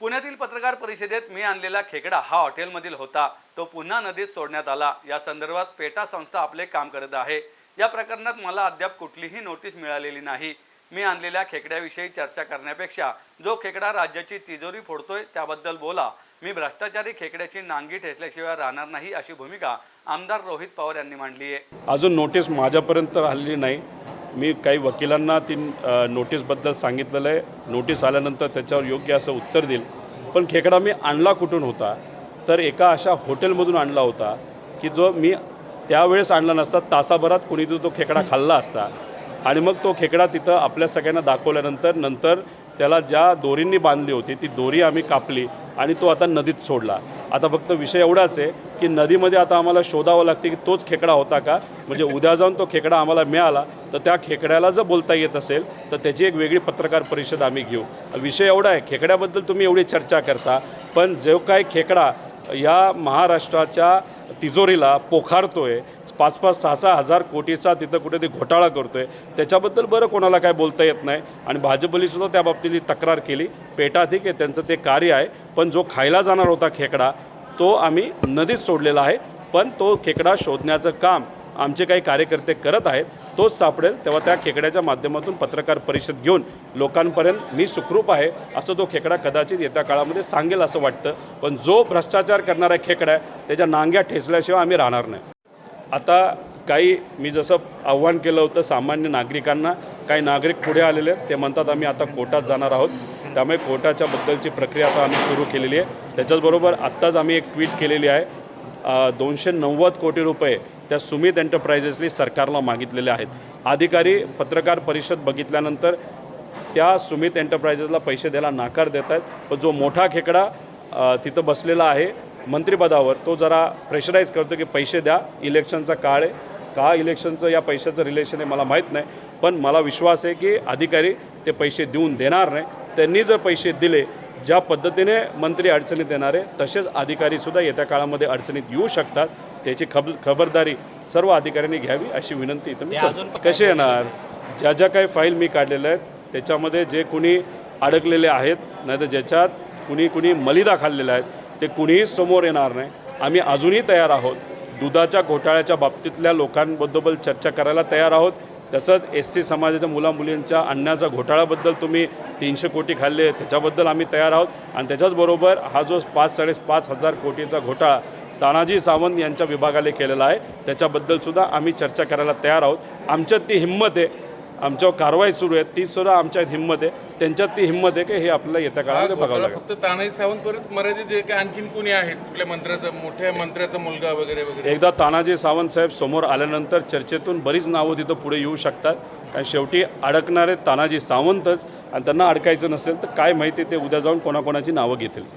पुण्यातील पत्रकार परिषदेत मी आणलेला खेकडा हा हॉटेलमधील होता. तो पुन्हा नदीत सोडण्यात आला. या संदर्भात पेटा संस्था आपले काम करत आहे. या प्रकरणात मला अद्याप कुठलीही नोटीस मिळालेली नाही. मी आणलेल्या खेकड्याविषयी चर्चा करण्यापेक्षा जो खेकडा राज्याची तिजोरी फोडतोय त्याबद्दल बोला. मी भ्रष्टाचारी खेकड्याची नांगी ठेचल्याशिवाय राहणार नाही अशी भूमिका आमदार रोहित पवार यांनी मांडली आहे. अजून नोटीस माझ्यापर्यंत आलेली नाही. मी काही वकिलांना ती नोटीसबद्दल सांगितलेलं आहे. नोटीस आल्यानंतर त्याच्यावर योग्य असं उत्तर देईल. पण खेकडा मी आणला कुठून होता? तर एका अशा हॉटेलमधून आणला होता की जो मी त्यावेळेस आणला नसता तासाभरात कोणीतरी तो खेकडा खाल्ला असता. आणि मग तो खेकडा तिथं आपल्या सगळ्यांना दाखवल्यानंतर नंतर त्याला ज्या दोरींनी बांधली होती ती दोरी आम्ही कापली. आणि तो आता नदीत सोडला. आता फक्त विषय एवढाच आहे की नदीमध्ये आता आम्हाला शोधावं लागते की तोच खेकडा होता का? म्हणजे उद्या जाऊन तो खेकडा आम्हाला मिळाला तर त्या खेकड्याला जर बोलता येत असेल तर त्याची एक वेगळी पत्रकार परिषद आम्ही घेऊ. विषय एवढा आहे खेकड्याबद्दल तुम्ही एवढी चर्चा करता पण जो काय खेकडा या महाराष्ट्राच्या तिजोरीला पोखारतोय पाच पाच सहा सहा हजार कोटीचा तिथं कुठे ते घोटाळा आहे त्याच्याबद्दल बरं कोणाला काय बोलता येत नाही. आणि भाजपलीसुद्धा त्या बाबतीत तक्रार केली. पेटा ठीक आहे त्यांचं ते कार्य आहे पण जो खायला जाणार होता खेकडा तो आम्ही नदीत सोडलेला आहे. पण तो खेकडा शोधण्याचं काम आमचे काही कार्यकर्ते करत आहेत तोच सापडेल तेव्हा त्या खेकड्याच्या माध्यमातून पत्रकार परिषद घेऊन लोकांपर्यंत मी सुखरूप आहे असं तो खेकडा कदाचित येत्या काळामध्ये सांगेल असं वाटतं. पण जो भ्रष्टाचार करणारा खेकडा आहे त्याच्या नांग्या ठेचल्याशिवाय आम्ही राहणार नाही. आता काही मी जसं आव्हान केलं होतं सामान्य नागरिकांना काही नागरिक पुढे आलेले आहेत ते म्हणतात आम्ही आता कोर्टात जाणार आहोत. त्यामुळे कोर्टाच्या बद्दलची प्रक्रिया आता आम्ही सुरू केलेली आहे. त्याच्याचबरोबर आत्ताच आम्ही एक ट्विट केलेली आहे. दोनशे नव्वद कोटी रुपये त्या सुमित एंटरप्रायजेसनी सरकारला मागितलेले आहेत. अधिकारी पत्रकार परिषद बघितल्यानंतर त्या सुमित एंटरप्राइजेसला पैसे द्यायला नाकार देत आहेत. पण जो मोठा खेकडा तिथं बसलेला आहे मंत्रिपदावर तो जरा प्रेशराईज करतो की पैसे द्या इलेक्शनचा काळ आहे. का इलेक्शनचं या पैशाचं रिलेशन आहे मला माहीत नाही. पण मला विश्वास आहे की अधिकारी ते पैसे देऊन देणार नाही. त्यांनी जर पैसे दिले ज्या पद्धतीने मंत्री अडचणीत येणार आहे तसेच अधिकारीसुद्धा येत्या काळामध्ये अडचणीत येऊ शकतात. त्याची खब खबरदारी सर्व अधिकाऱ्यांनी घ्यावी अशी विनंती इथं मी. कसे येणार? ज्या ज्या काही फाईल मी काढलेल्या आहेत त्याच्यामध्ये जे कुणी अडकलेले आहेत नाही तर ज्याच्यात कुणी कुणी मलिदा खाल्लेल्या आहेत ते कुणीही समोर येणार नाही. आम्ही अजूनही तयार आहोत. दुधाच्या घोटाळ्याच्या बाबतीतल्या लोकांबद्दल चर्चा करायला तयार आहोत. तसंच एस सी समाजाच्या मुलामुलींच्या अन्नाच्या घोटाळ्याबद्दल तुम्ही तीनशे कोटी खाल्ले त्याच्याबद्दल आम्ही तयार आहोत. आणि त्याच्याचबरोबर हा जो पाच साडे पाच हजार कोटीचा घोटाळा तानाजी सावंत यांच्या विभागाने केलेला आहे त्याच्याबद्दलसुद्धा आम्ही चर्चा करायला तयार आहोत. आमच्यात ती हिंमत आहे. आमच्यावर कारवाई सुरू आहे. ती सुद्धा आमच्यात हिंमत आहे. त्यांच्यात ती हिंमत आहे की हे आपल्याला येत्या काळामध्ये बघावं लागेल फक्त तानाजी सावंतवरच मर्यादित आहे की आणखीन कोणी आहेत कुठल्या मंत्र्याचा मोठ्या मंत्र्याचा मुलगा वगैरे वगैरे? एकदा तानाजी सावंत साहेब समोर आल्यानंतर चर्चेतून बरीच नावं तिथं पुढे येऊ शकतात. कारण शेवटी अडकणारे तानाजी सावंतच आणि त्यांना अडकायचं नसेल तर काय माहिती ते उद्या जाऊन कोणाकोणाची नावं घेतील.